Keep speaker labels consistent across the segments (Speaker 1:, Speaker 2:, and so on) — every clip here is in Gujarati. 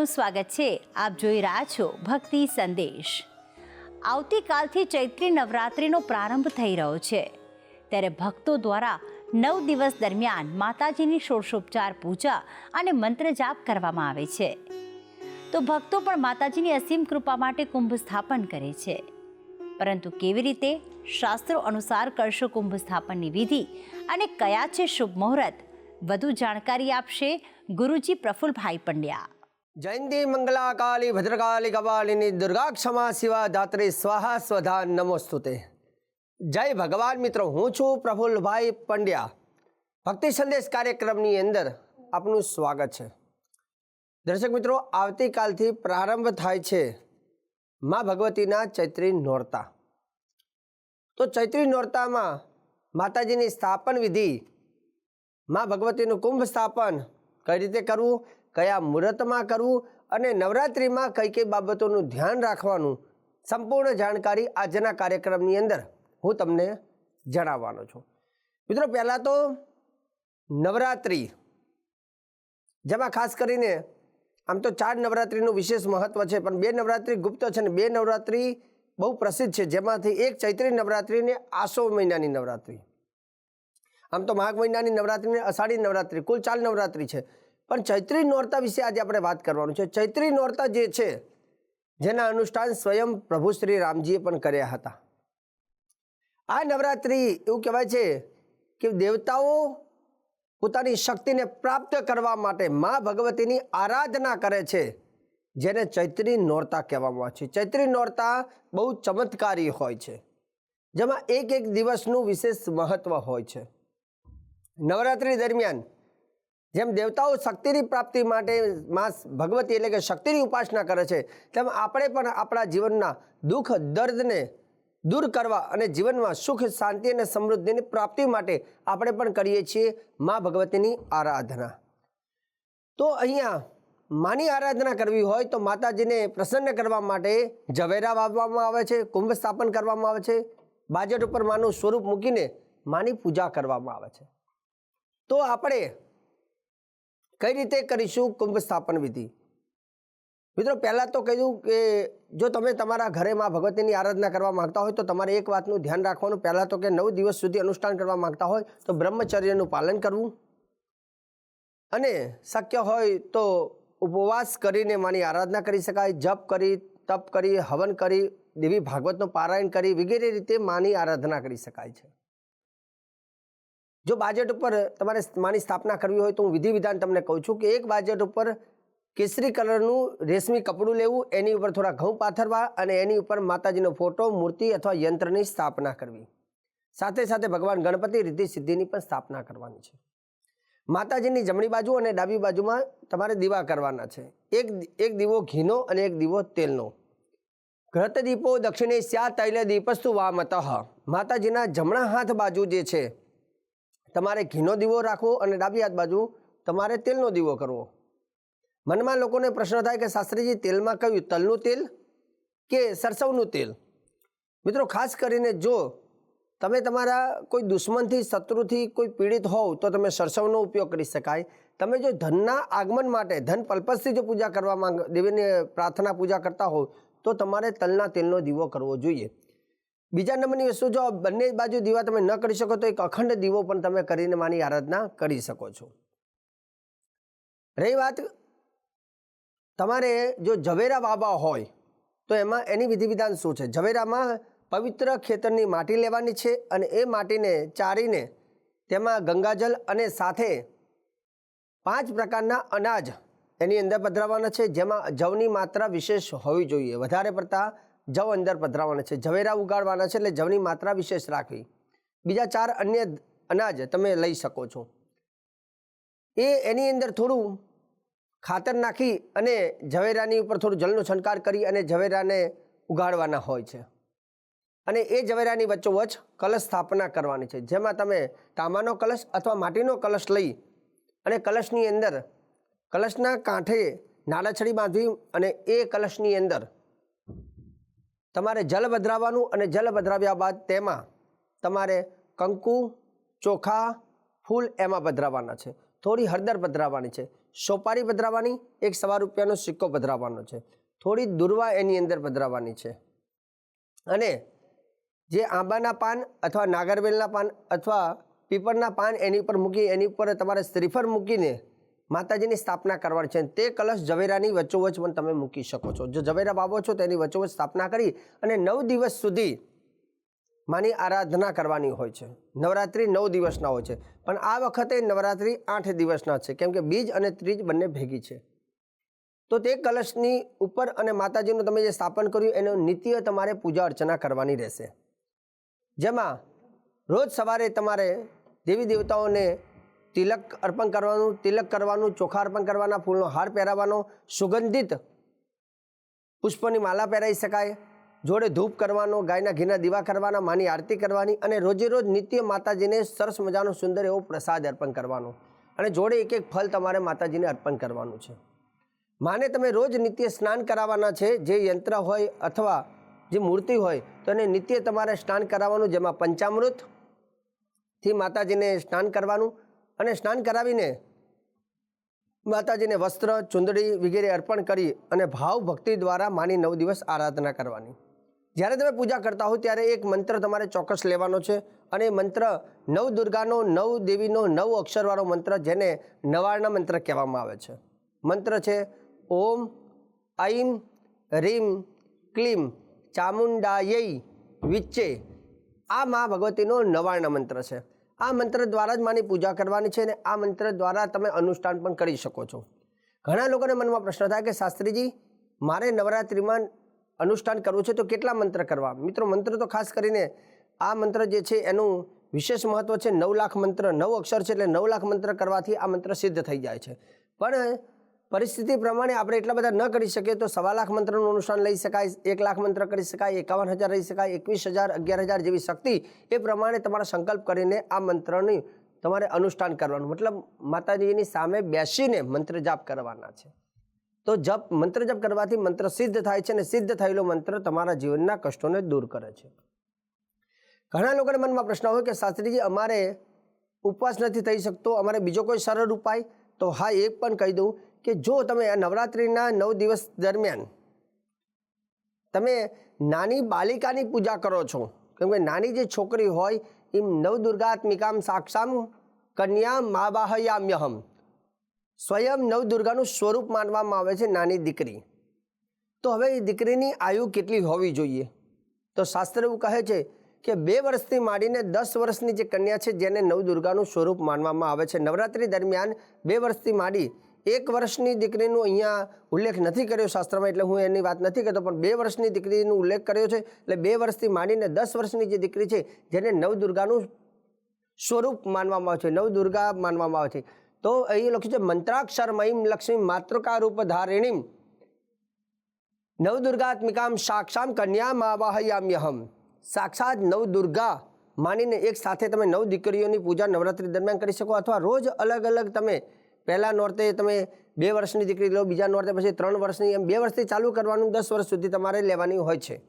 Speaker 1: આપનું સ્વાગત છે. આપ જોઈ રહ્યા છો ભક્તિ સંદેશ. આવતીકાલથી ચૈત્રી નવરાત્રિનો પ્રારંભ થઈ રહ્યો છે. ત્યારે ભક્તો દ્વારા નવ દિવસ દરમિયાન માતાજીની ષોડશોપચાર પૂજા અને મંત્ર જાપ કરવામાં આવે છે. તો ભક્તો પણ માતાજીની અસીમ કૃપા માટે કુંભ સ્થાપન કરે છે. પરંતુ કેવી રીતે? શાસ્ત્રો અનુસાર કરશો કુંભ સ્થાપનની વિધિ અને કયા છે શુભ મુહૂર્ત? વધુ જાણકારી આપશે ગુરુજી પ્રફુલભાઈ પંડ્યા.
Speaker 2: જયંતી મંગલા કાલી ભદ્રકાલી કપાલિની દુર્ગા ક્ષમા શિવા દાત્રી, સ્વાહા સ્વધા નમોસ્તુતે. જય ભગવાન મિત્રો, હું છું પ્રફુલ્લભાઈ પંડ્યા. ભક્તિ સંદેશ કાર્યક્રમની અંદર આપનું સ્વાગત છે. દર્શક મિત્રો, આવતીકાલથી પ્રારંભ થાય છે મા ભગવતીના ચૈત્રી નોરતા. તો ચૈત્રી નોરતામાં માતાજીની સ્થાપન વિધિ, મા ભગવતીનું કુંભ સ્થાપન કઈ રીતે કરવું? કયા મુહૂર્તમાં કરવું અને નવરાત્રિમાં કઈ કઈ બાબતોનું ધ્યાન રાખવાનું, સંપૂર્ણ જાણકારી આજના કાર્યક્રમની અંદર હું તમને જણાવવાનો છું. મિત્રો, પહેલાં તો નવરાત્રિ, જેમાં ખાસ કરીને આમ તો ચાર નવરાત્રિનું વિશેષ મહત્ત્વ છે, પણ બે નવરાત્રિ ગુપ્ત છે ને બે નવરાત્રિ બહુ પ્રસિદ્ધ છે, જેમાંથી એક ચૈત્રી નવરાત્રિ ને આસો મહિનાની નવરાત્રિ. આમ તો માઘ મહિનાની નવરાત્રિ ને અષાઢી નવરાત્રિ, કુલ ચાર નવરાત્રિ છે. પણ ચૈત્રી નોરતા વિશે આજે આપણે વાત કરવાનું છે. ચૈત્રી નોરતા જે છે, જેના અનુષ્ઠાન સ્વયં પ્રભુ શ્રી રામજીએ પણ કર્યા હતા. આ નવરાત્રિ એવું કહેવાય છે કે દેવતાઓ પોતાની શક્તિને પ્રાપ્ત કરવા માટે મા ભગવતીની આરાધના કરે છે, જેને ચૈત્રી નોરતા કહેવામાં આવે છે. ચૈત્રી નોરતા બહુ ચમત્કારી હોય છે, જેમાં એક એક દિવસનું વિશેષ મહત્ત્વ હોય છે. નવરાત્રિ દરમિયાન જેમ દેવતાઓ શક્તિની પ્રાપ્તિ માટે માં ભગવતી એટલે કે શક્તિની ઉપાસના કરે છે, તેમ આપણે પણ આપણા જીવનના દુઃખ, દર્દને દૂર કરવા અને જીવનમાં સુખ, શાંતિ અને સમૃદ્ધિની પ્રાપ્તિ માટે આપણે પણ કરીએ છીએ મા ભગવતીની આરાધના. તો અહીંયા માની આરાધના કરવી હોય તો માતાજીને પ્રસન્ન કરવા માટે ઝવેરા વાવવામાં આવે છે, કુંભ સ્થાપન કરવામાં આવે છે, બાજટ ઉપર માનું સ્વરૂપ મૂકીને માની પૂજા કરવામાં આવે છે. તો આપણે કઈ રીતે કરીશું કુંભ સ્થાપન વિધિ? મિત્રો, પહેલાં તો કહ્યું કે જો તમે તમારા ઘરે માં ભગવતીની આરાધના કરવા માંગતા હોય તો તમારે એક વાતનું ધ્યાન રાખવાનું. પહેલાં તો કે નવ દિવસ સુધી અનુષ્ઠાન કરવા માંગતા હોય તો બ્રહ્મચર્યનું પાલન કરવું. અને શક્ય હોય તો ઉપવાસ કરીને માની આરાધના કરી શકાય, જપ કરી, તપ કરી, હવન કરી, દેવી ભાગવતનું પારાયણ કરી, વગેરે રીતે માની આરાધના કરી શકાય છે. જો બાજેટ ઉપર તમારે માની સ્થાપના કરવી હોય તો હું વિધિ વિધાન તમને કહું છું કે એક બાજેટ ઉપર કેસરી કલરનું રેશમી કપડું લેવું, એની ઉપર થોડા ઘઉં પાથરવા અને એની ઉપર માતાજીનો ફોટો, મૂર્તિ અથવા યંત્રની સ્થાપના કરવી. સાથે સાથે ભગવાન ગણપતિ રિદ્ધિ સિદ્ધિની પણ સ્થાપના કરવાની છે. માતાજીની જમણી બાજુ અને ડાબી બાજુમાં તમારે દીવા કરવાના છે. એક એક દીવો ઘીનો અને એક દીવો તેલનો. ઘૃત દીપો દક્ષિણે સ્યા તૈલ દીપસ્તુ વામતઃ. માતાજીના જમણા હાથ બાજુ જે છે તમારે ઘીનો દીવો રાખવો અને ડાબી હાથ બાજુ તમારે તેલનો દીવો કરવો. મનમાં લોકોને પ્રશ્ન થાય કે શાસ્ત્રીજી, તેલમાં કયું તલનું તેલ કે સરસવનું તેલ? મિત્રો, ખાસ કરીને જો તમે તમારા કોઈ દુશ્મનથી, શત્રુથી કોઈ પીડિત હોવ, તો તમે સરસવનો ઉપયોગ કરી શકાય. તમે જો ધનના આગમન માટે, ધન પલ્પસથી જો પૂજા કરવા માંગ, દેવીને પ્રાર્થના પૂજા કરતા હોવ, તો તમારે તલના તેલનો દીવો કરવો જોઈએ. બીજા નંબરની વસ્તુ, જો બંને બાજુ દીવા તમે ન કરી શકો તો એક અખંડ દીવો પણ તમે કરીને માની આરાધના કરી શકો છો. રહી વાત? તમારે જો ઝવેરા વાવવા હોય, તો એમાં એની વિધિ વિધાન શું છે? ઝવેરામાં પવિત્ર ખેતરની માટી લેવાની છે અને એ માટીને ચારીને તેમાં ગંગાજલ અને સાથે પાંચ પ્રકારના અનાજ એની અંદર પધરાવવાના છે, જેમાં જવની માત્રા વિશેષ હોવી જોઈએ. વધારે પડતા જવ અંદર પધરાવવાના છે. ઝવેરા ઉગાડવાના છે એટલે જવની માત્રા વિશેષ રાખવી. બીજા ચાર અન્ય અનાજ તમે લઈ શકો છો. એ એની અંદર થોડું ખાતર નાખી અને ઝવેરાની ઉપર થોડું જળનો છંટકાર કરી અને ઝવેરાને ઉગાડવાના હોય છે. અને એ ઝવેરાની વચ્ચોવચ કલશ સ્થાપના કરવાની છે. જેમાં તમે તાંબાનો કલશ અથવા માટીનો કલશ લઈ અને કલશની અંદર કલશના કાંઠે નાળાછડી બાંધવી અને એ કલશની અંદર તમારે જલ પધરાવવાનું અને જલ પધરાવ્યા બાદ તેમાં તમારે કંકુ, ચોખા, ફૂલ એમાં પધરાવવાના છે. થોડી હળદર પધરાવવાની છે. સોપારી પધરાવવાની એક સવા રૂપિયાનો સિક્કો પધરાવવાનો છે. થોડી દુર્વા એની અંદર પધરાવવાની છે. અને જે આંબાના પાન અથવા નાગરવેલના પાન અથવા પીપળના પાન એની ઉપર મૂકી, એની ઉપર તમારે શ્રીફળ મૂકીને માતાજીની સ્થાપના કરવાની છે. તે કલશ ઝવેરાની વચ્ચોવચ પણ તમે મૂકી શકો છો. જો ઝવેરા વાવો છો તેની વચ્ચોવચ સ્થાપના કરી અને નવ દિવસ સુધી માની આરાધના કરવાની હોય છે. નવરાત્રિ નવ દિવસના હોય છે. પણ આ વખતે નવરાત્રિ આઠ દિવસના છે. કેમ કે બીજ અને ત્રીજ બંને ભેગી છે. તો તે કલશની ઉપર અને માતાજીનું તમે જે સ્થાપન કર્યું, એનો નિત્ય તમારે પૂજા અર્ચના કરવાની રહેશે. જેમાં રોજ સવારે તમારે દેવી દેવતાઓને તિલક અર્પણ કરવાનું, તિલક કરવાનું, ચોખા અર્પણ કરવાના, ફૂલનો હાર પહેરાવવાનો, સુગંધિત પુષ્પની માલા પહેરાવી શકાય. જોડે ધૂપ કરવાનો, ગાયના ઘીના દીવા કરવાના, માની આરતી કરવાની અને રોજે રોજ નિત્ય માતાજીને સરસ મજાનો સુંદર એવો પ્રસાદ અર્પણ કરવાનો. અને જોડે એક એક ફલ તમારે માતાજીને અર્પણ કરવાનું છે. માને તમે રોજ નિત્ય સ્નાન કરાવવાના છે, જે યંત્ર હોય અથવા જે મૂર્તિ હોય, તો એને નિત્ય તમારે સ્નાન કરાવવાનું, જેમાં પંચામૃતથી માતાજીને સ્નાન કરવાનું અને સ્નાન કરાવીને માતાજીને વસ્ત્ર, ચુંદડી વગેરે અર્પણ કરી અને ભાવ ભક્તિ દ્વારા માની નવ દિવસ આરાધના કરવાની. જ્યારે તમે પૂજા કરતા હો ત્યારે એક મંત્ર તમારે ચોક્કસ લેવાનો છે અને એ મંત્ર નવ દુર્ગાનો, નવ દેવીનો, નવ અક્ષરવાળો મંત્ર જેને નવાળના મંત્ર કહેવામાં આવે છે. મંત્ર છે, ઓમ ઐમ રીમ, ક્લીમ, ચામુંડાયૈ, વિચ્ચે. આ મા ભગવતીનો નવાળના મંત્ર છે. આ મંત્ર દ્વારા જ માની પૂજા કરવાની છે અને આ મંત્ર દ્વારા તમે અનુષ્ઠાન પણ કરી શકો છો. ઘણા લોકોને મનમાં પ્રશ્ન થાય કે, શાસ્ત્રીજી, મારે નવરાત્રિમાં અનુષ્ઠાન કરવું છે તો કેટલા મંત્ર કરવા? મિત્રો, મંત્ર તો ખાસ કરીને આ મંત્ર જે છે એનું વિશેષ મહત્વ છે નવ લાખ મંત્ર, નવ અક્ષર છે એટલે નવ લાખ મંત્ર કરવાથી આ મંત્ર સિદ્ધ થઈ જાય છે. પણ પરિસ્થિતિ પ્રમાણે આપણે એટલા બધા ન કરી શકીએ તો સવા લાખ મંત્રનું અનુષ્ઠાન લઈ શકાય, એક લાખ મંત્ર કરી શકાય, એકાવન હજાર રહી શકાય, એકવીસ હજાર, અગિયાર હજાર જેવી શક્તિ એ પ્રમાણે તમારા સંકલ્પ કરીને આ મંત્રની તમારે અનુષ્ઠાન કરવાનું. મતલબ માતાજીની સામે બેસીને મંત્ર જાપ કરવાના છે. તો જપ, મંત્ર જપ કરવાથી મંત્ર સિદ્ધ થાય છે અને સિદ્ધ થયેલો મંત્ર તમારા જીવનના કષ્ટોને દૂર કરે છે. ઘણા લોકોને મનમાં પ્રશ્ન હોય કે શાસ્ત્રીજી, અમારે ઉપવાસ નથી થઈ શકતો, અમારે બીજો કોઈ સરળ ઉપાય? તો હા, એ પણ કહી દઉં કે જો તમે આ નવરાત્રિના નવ દિવસ દરમિયાન તમે નાની બાલિકાની પૂજા કરો છો કેમ કે નાની જે છોકરી હોય એ નવદુર્ગાત્મિકામ સાક્ષામ કન્યા મા બાહયામ્યહમ સ્વયં નવદુર્ગાનું સ્વરૂપ માનવામાં આવે છે નાની દીકરી. તો હવે એ દીકરીની આયુ કેટલી હોવી જોઈએ? તો શાસ્ત્ર એવું કહે છે કે બે વર્ષથી માંડીને દસ વર્ષની જે કન્યા છે, જેને નવદુર્ગાનું સ્વરૂપ માનવામાં આવે છે. નવરાત્રિ દરમિયાન બે વર્ષથી માંડી એક વર્ષની દીકરીનું અહીંયા ઉલ્લેખ નથી કર્યો શાસ્ત્રમાં, એટલે હું એની વાત નથી કરતો, પણ બે વર્ષની દીકરીનો ઉલ્લેખ કર્યો છે, એટલે બે વર્ષથી માંડીને દસ વર્ષની જે દીકરી છે, જેને નવદુર્ગાનું સ્વરૂપ માનવામાં આવે છે, નવદુર્ગા માનવામાં આવે છે. તો અહીં લખ્યું છે મંત્રાક્ષર મહિમ લક્ષ્મી માતૃકા રૂપ ધારિણીમ નવદુર્ગાત્મિકામ સાક્ષામ કન્યામાં આવાહયામ્યહમ સાક્ષાત નવદુર્ગા માનીને એક સાથે તમે નવ દીકરીઓની પૂજા નવરાત્રિ દરમિયાન કરી શકો, અથવા રોજ અલગ અલગ તમે પહેલા નોરતે તમે બે વર્ષની દીકરી લો, બીજા નોરતે પછી ત્રણ વર્ષની, એમ બે વર્ષથી ચાલુ કરવાનું દસ વર્ષ સુધી તમારે લેવાની હોય છે.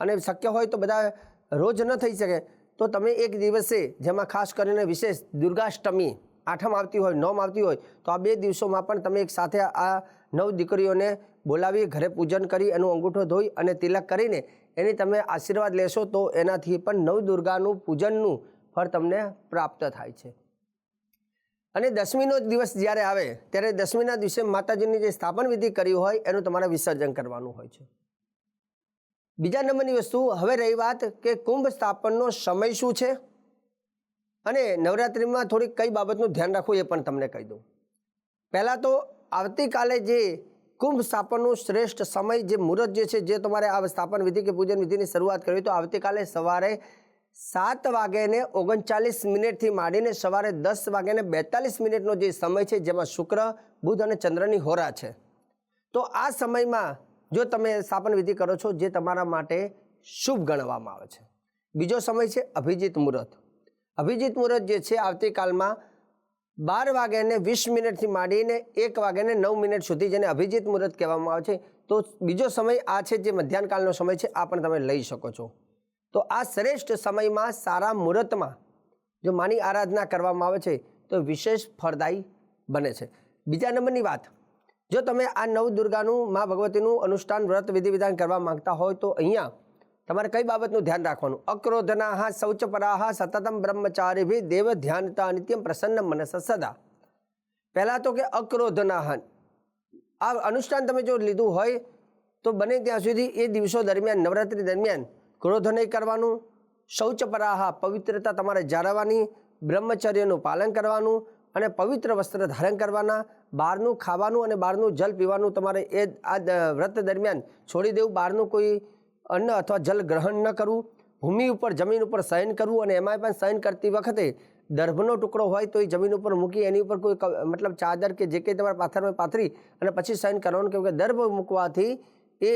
Speaker 2: અને શક્ય હોય તો બધા રોજ ન થઈ શકે. તો તમે એક દિવસે, જેમાં ખાસ કરીને વિશેષ દુર્ગાષ્ટમી આઠમ આવતી હોય નોમ આવતી હોય, તો આ બે દિવસોમાં પણ તમે એક સાથે આ નવ દીકરીઓને બોલાવી, ઘરે પૂજન કરી, એનો અંગૂઠો ધોઈ અને તિલક કરીને એની તમે આશીર્વાદ લેશો તો એનાથી પણ નવ દુર્ગાનું પૂજનનું ફળ તમને પ્રાપ્ત થાય છે. અને દસમીનો દિવસ જ્યારે આવે, ત્યારે દસમીના દિવસે માતાજીની જે સ્થાપન વિધિ કરી હોય, એનું તમારે વિસર્જન કરવાનું હોય છે. બીજા નંબરની વસ્તુ, હવે રહી વાત કે કુંભ સ્થાપનનો સમય શું છે? અને નવરાત્રિમાં થોડીક કઈ બાબતનું ધ્યાન રાખવું એ પણ તમને કહી દઉં. પહેલાં તો આવતીકાલે જે કુંભ સ્થાપનનું શ્રેષ્ઠ સમય, જે મુહૂર્ત જે છે, જે તમારે આ સ્થાપન વિધિ કે પૂજન વિધિની શરૂઆત કરવી તો આવતીકાલે સવારે સાત વાગ્યાને ઓગણચાલીસ મિનિટથી માંડીને સવારે દસ વાગ્યાને બેતાલીસ મિનિટનો જે સમય છે, જેમાં શુક્ર, બુધ અને ચંદ્રની હોરા છે. તો આ સમયમાં જો તમે સ્થાપન વિધિ કરો છો, જે તમારા માટે શુભ ગણવામાં આવે છે. બીજો સમય છે, અભિજીત મુહૂર્ત. અભિજીત મુહૂર્ત જે છે, આવતીકાલમાં બાર વાગ્યાને વીસ મિનિટથી માંડીને એક વાગ્યાને નવ મિનિટ સુધી જેને અભિજીત મુહૂર્ત કહેવામાં આવે છે. તો બીજો સમય આ છે, જે મધ્યાહનકાળનો સમય છે, આ પણ તમે લઈ શકો છો. તો આ શ્રેષ્ઠ સમયમાં, સારા મુહૂર્તમાં જો માની આરાધના કરવામાં આવે છે, તો વિશેષ ફળદાયી બને છે. બીજા નંબરની વાત, જો તમે આ નવ દુર્ગાનું, મા ભગવતીનું અનુષ્ઠાન, વ્રત વિધિ વિધાન કરવા માંગતા હોય, તો અહીંયા તમારે કઈ બાબતનું ધ્યાન રાખવાનું? અક્રોધનાહ શૌચ પરાહા સતતમ બ્રહ્મચારી દેવ ધ્યાનતા નિત્યમ પ્રસન્ન મનસ સદા. પહેલાં તો કે અક્રોધનાહ. આ અનુષ્ઠાન તમે જો લીધું હોય, તો બને ત્યાં સુધી એ દિવસો દરમિયાન, નવરાત્રિ દરમિયાન ક્રોધ નહીં કરવાનું શૌચપરાહા પવિત્રતા તમારે જાળવવાની, બ્રહ્મચર્યનું પાલન કરવાનું અને પવિત્ર વસ્ત્ર ધારણ કરવાના, બહારનું ખાવાનું અને બહારનું જલ પીવાનું તમારે એ આ વ્રત દરમિયાન છોડી દેવું, બહારનું કોઈ અન્ન અથવા જલ ગ્રહણ ન કરવું, ભૂમિ ઉપર, જમીન ઉપર શયન કરવું અને એમાં પણ શયન કરતી વખતે દર્ભનો ટુકડો હોય તો એ જમીન ઉપર મૂકી, એની ઉપર કોઈ મતલબ ચાદર કે જે કંઈ તમારા પાથરમાં પાથરી અને પછી શયન કરવાનું, કેમ કે દર્ભ મૂકવાથી એ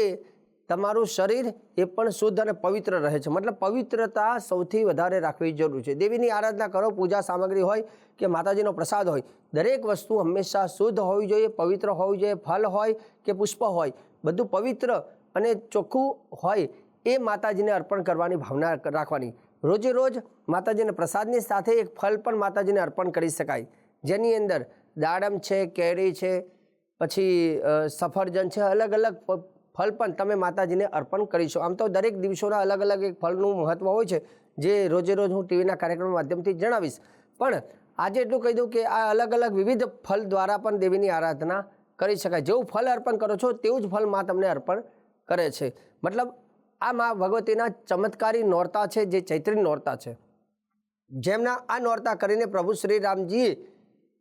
Speaker 2: તમારું શરીર એ પણ શુદ્ધ અને પવિત્ર રહે છે. મતલબ પવિત્રતા સૌથી વધારે રાખવી જરૂર છે. દેવીની આરાધના કરો, પૂજા સામગ્રી હોય કે માતાજીનો પ્રસાદ હોય, દરેક વસ્તુ હંમેશા શુદ્ધ હોવી જોઈએ, પવિત્ર હોવી જોઈએ ફલ હોય કે પુષ્પ હોય, બધું પવિત્ર અને ચોખ્ખું હોય એ માતાજીને અર્પણ કરવાની ભાવના રાખવાની. રોજે રોજ માતાજીને પ્રસાદની સાથે એક ફળ પણ માતાજીને અર્પણ કરી શકાય. જેની અંદર દાડમ છે, કેરી છે, પછી સફરજન છે અલગ અલગ ફ- ફળ પણ તમે માતાજીને અર્પણ કરીશો આમ તો દરેક દિવસોના અલગ અલગ એક ફળનું મહત્ત્વ હોય છે, જે રોજે રોજ હું ટીવીના કાર્યક્રમ માધ્યમથી જણાવીશ. પણ આજે એટલું કહી દઉં કે આ અલગ અલગ વિવિધ ફળ દ્વારા પણ દેવીની આરાધના કરી શકાય. જેવું ફળ અર્પણ કરો છો, તેવું જ ફળમાં તમને અર્પણ કરે છે. મતલબ, આ મા ભગવતીના ચમત્કારી નોરતા છે, જે ચૈત્રી નોરતા છે. જેમના આ નોરતા કરીને પ્રભુ શ્રી રામજીએ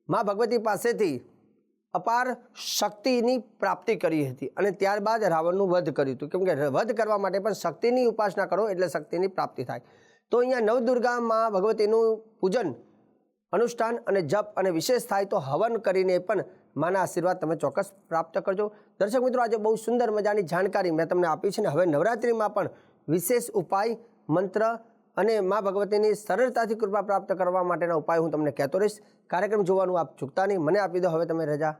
Speaker 2: મા ભગવતી પાસેથી અપાર શક્તિની પ્રાપ્તિ કરી હતી અને ત્યારબાદ રાવણનું વધ કર્યું હતું. કેમ કે વધ કરવા માટે પણ શક્તિની ઉપાસના કરો એટલે શક્તિની પ્રાપ્તિ થાય. તો અહીંયા નવદુર્ગામાં ભગવતીનું પૂજન, અનુષ્ઠાન અને જપ અને વિશેષ થાય તો હવન કરીને પણ માના આશીર્વાદ તમે ચોક્કસ પ્રાપ્ત કરજો. દર્શક મિત્રો, આજે બહુ સુંદર મજાની જાણકારી મેં તમને આપી છે ને હવે નવરાત્રિમાં પણ વિશેષ ઉપાય, મંત્ર અને મા ભગવતીની સરળતાથી કૃપા પ્રાપ્ત કરવા માટેના ઉપાય હું તમને કહેતો રહીશ. કાર્યક્રમ જોવાનું આપ ચૂકતા નહીં. મને આપી દો. હવે તમે રજા.